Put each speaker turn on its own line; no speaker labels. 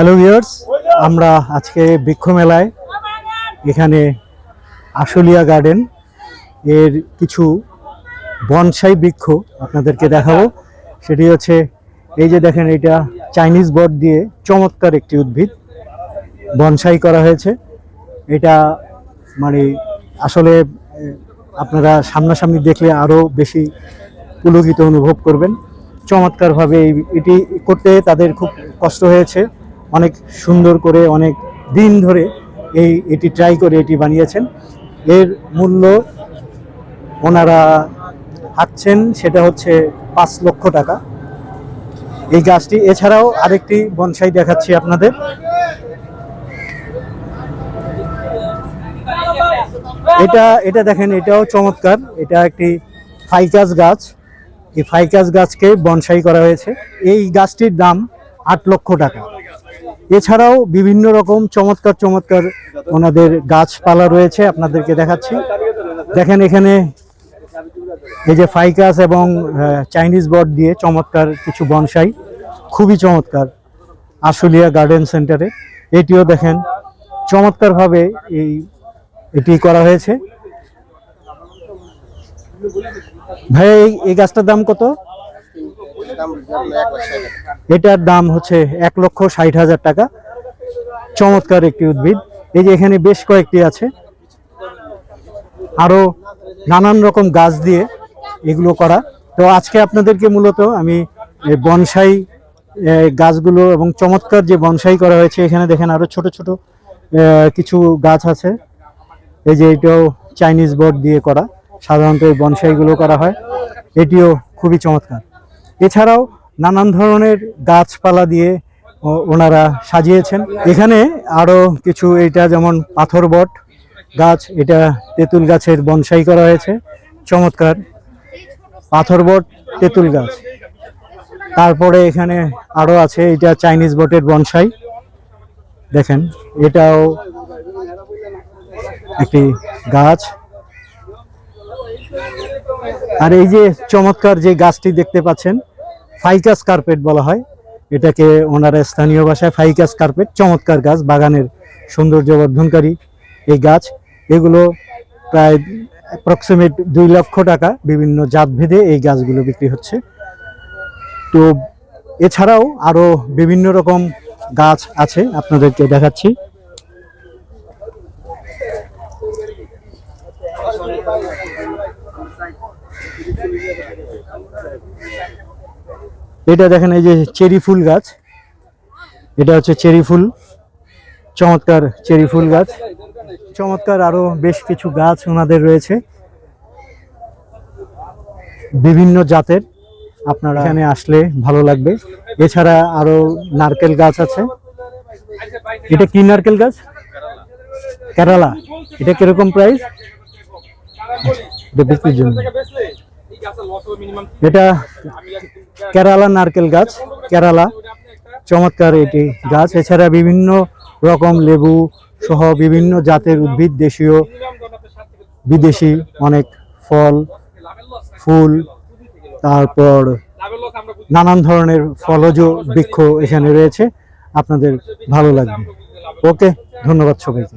Hello viewers আমরা আজকে বৃক্ষ মেলায় এখানে আশুলিয়া গার্ডেন এর কিছু বনসাই বৃক্ষ আপনাদেরকে দেখাবো। সেটি হচ্ছে, এই যে দেখেন এটা চাইনিজ বট দিয়ে চমৎকার একটি উদ্ভিদ বনসাই করা হয়েছে। এটা মানে আসলে, আপনারা সামনাসামনি দেখলে আরও বেশি পুলকিত অনুভব করবেন। চমৎকারভাবে এই- এটি করতে তাদের খুব কষ্ট হয়েছে। অনেক সুন্দর করে, অনেক দিন ধরে এই, এটি ট্রাই করে এটি বানিয়েছেন। এর মূল্য ওনারা হাঁকছেন সেটা হচ্ছে পাঁচ লক্ষ টাকা। এই গাছটি, এছাড়াও আরেকটি বনসাই দেখাচ্ছি আপনাদের। এটা এটা দেখেন, এটাও চমৎকার। এটা একটি ফাইকাস গাছ। এই ফাইকাস গাছকে বনসাই করা হয়েছে। এই গাছটির দাম আট লক্ষ টাকা। এছাড়াও বিভিন্ন রকম চমৎকার চমৎকার ওনাদের গাছপালা রয়েছে আপনাদেরকে দেখাচ্ছি। দেখেন এখানে এই যে ফাইকাস এবং চাইনিজ বট দিয়ে চমৎকার কিছু বনসাই। খুবই চমৎকার আশুলিয়া গার্ডেন সেন্টারে। এটিও দেখেন চমৎকারভাবে এই, এটি করা হয়েছে। ভাই এই- এই গাছটার দাম কত? এটার দাম হচ্ছে এক লক্ষ ষাট হাজার টাকা। চমৎকার একটি উদ্ভিদ। এই যে এখানে বেশ কয়েকটি আছে। আরও নানান রকম গাছ দিয়ে এগুলো করা। তো আজকে আপনাদেরকে মূলত আমি বনসাই গাছগুলো এবং চমৎকার যে বনসাই করা হয়েছে, এখানে দেখেন আরও ছোট ছোট কিছু গাছ আছে। এই যে এটাও চাইনিজ বোর্ড দিয়ে করা। সাধারণত এই বনসাইগুলো করা হয়। এটিও খুবই চমৎকার। এছাড়াও নানান ধরনের গাছপালা দিয়ে ওনারা সাজিয়েছেন। এখানে আরও কিছু এটা যেমন পাথর বট গাছ, এটা তেঁতুল গাছের বনসাই করা হয়েছে। চমৎকার। পাথর বট, তেঁতুল গাছ। তারপরে এখানে আরও আছে এটা চাইনিজ বটের বনসাই। দেখেন, এটাও একটি গাছ। আর এই যে চমৎকার যে গাছটি দেখতে পাচ্ছেন ফাইকাস কার্পেট বলা হয়। এটাকে ওনারা স্থানীয় ভাষায় ফাইকাস কার্পেট, চমৎকার গাছ, বাগানের সৌন্দর্য বর্ধনকারী এই গাছ। এগুলো প্রায় অ্যাপ্রক্সিমেট দুই লক্ষ টাকা বিভিন্ন জাতভেদে এই গাছগুলো বিক্রি হচ্ছে। তো এছাড়াও আরও বিভিন্ন রকম গাছ আছে আপনাদেরকে দেখাচ্ছি। এটা দেখেন এই যে চেরি ফুল গাছ। এটা হচ্ছে চেরি ফুল। চমৎকার চেরি ফুল গাছ। চমৎকার আরও বেশ কিছু গাছ ওনাদের রয়েছে। বিভিন্ন জাতের। আপনারা এখানে আসলে ভালো লাগবে। এছাড়া আরও নারকেল গাছ আছে। এটা কি নারকেল গাছ? কেরালা। এটা কীরকম প্রাইস জন্য। এটা কেরালা নারকেল গাছ, কেরালা চমৎকার এটি গাছ। এছাড়া বিভিন্ন রকম লেবু সহ বিভিন্ন জাতের উদ্ভিদ, দেশীয়, বিদেশি অনেক ফল, ফুল, তারপর নানান ধরনের ফলজ বৃক্ষ এখানে রয়েছে। আপনাদের ভালো লাগবে। ওকে, ধন্যবাদ সবাইকে।